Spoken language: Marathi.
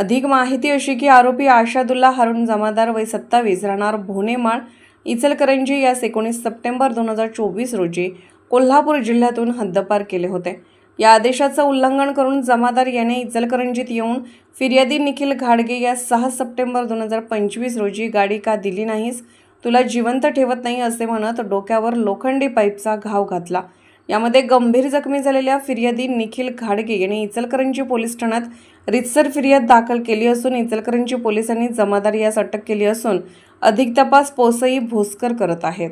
अधिक माहिती अशी की आरोपी आशादुल्ला हारून जमादार वय सत्तावीस राहणार भोनेमाळ इचलकरंजी यास एकोणीस सप्टेंबर दोन हजार चोवीस रोजी कोल्हापूर जिल्ह्यातून हद्दपार केले होते. या आदेशाचं उल्लंघन करून जमादार याने इचलकरंजीत येऊन फिर्यादी निखिल घाडगे या सहा सप्टेंबर दोन हजार पंचवीस रोजी गाडी का दिली नाहीस तुला जिवंत ठेवत नाही असे म्हणत डोक्यावर लोखंडी पाईपचा घाव घातला. यामध्ये गंभीर जखमी झालेल्या फिर्यादी निखिल घाडगे यांनी इचलकरंजी पोलीस ठाण्यात रितसर फिर्याद दाखल केली असून इचलकरंजी पोलिसांनी जमादार यास अटक केली असून अधिक तपास पोसई भोसकर करत आहेत.